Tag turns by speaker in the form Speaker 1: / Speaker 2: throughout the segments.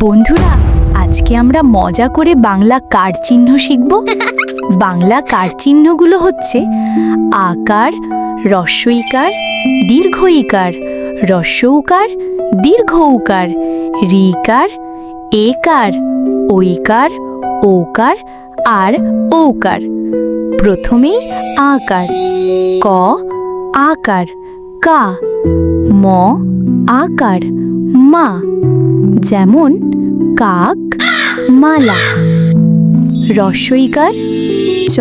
Speaker 1: বন্ধুরা, আজকে আমরা মজা করে বাংলা কার চিহ্ন শিখব। বাংলা কার চিহ্নগুলো হচ্ছে আকার, রস্বইকার, দীর্ঘইকার রস্যৌকার দীর্ঘ উকার রিকার একার, ঐকার ওকার আর ঔকার। প্রথমেই আকার, ক, আকার, কা, ম, আকার, মা। যেমন কাক, মালা রস্বইকার চ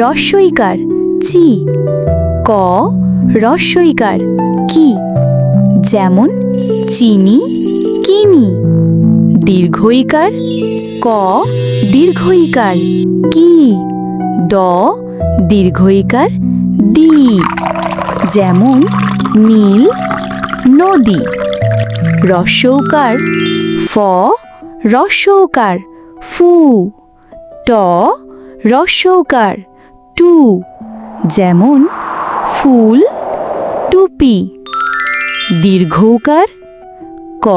Speaker 1: রস্বইকার চি, ক রস্বইকার কি, যেমন চিনি, কিনি, দীর্ঘইকার, ক, দীর্ঘইকার, কি, দ, দীর্ঘইকার ডি যেমন নীল নদী। রস্যৌকার ফ রস্যৌকার ফু, ট রস্যৌকার টু, যেমন ফুল, টুপি। দীর্ঘৌকার, ক,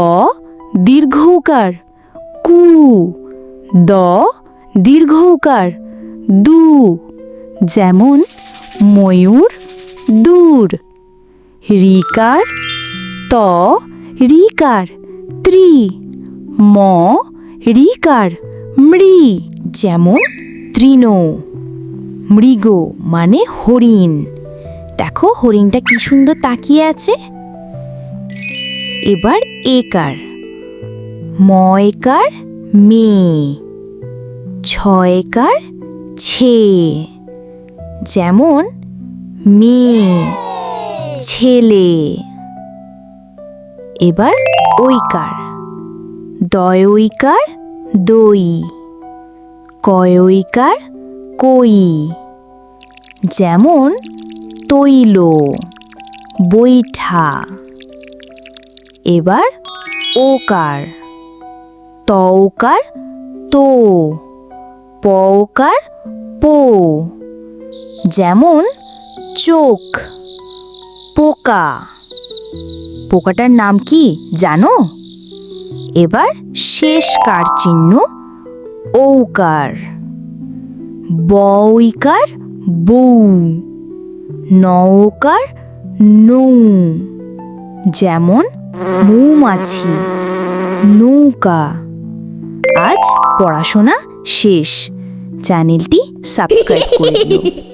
Speaker 1: দীর্ঘৌকার, কু, দ, দীর্ঘৌকার, দু, যেমন ময়ূর, দূর। রিকার ত রিকার, ত্রি। ম, রিকার, মৃ। যেমন তৃণ। মৃগ মানে হরিণ। দেখো হরিণটা কি সুন্দর তাকিয়ে আছে। এবার একার। ময়কার মেয়ে ছয়কার ছে যেমন মেয়ে ছেলে। এবার ঐকার। দয়ৈকার দই কয় কয়ৈকার কই যেমন তৈল, বৈঠা। এবার ওকার তওকার তো। পওকার পো। যেমন চোখ, পোকা। পোকাটার নাম কি জানো? এবার শেষ কার চিহ্ন? ঔকার। বইকার বউ। নৌকার নৌ। যেমন মৌমাছি, নৌকা। আজ পড়াশোনা শেষ। চ্যানেলটি সাবস্ক্রাইব করে দিও।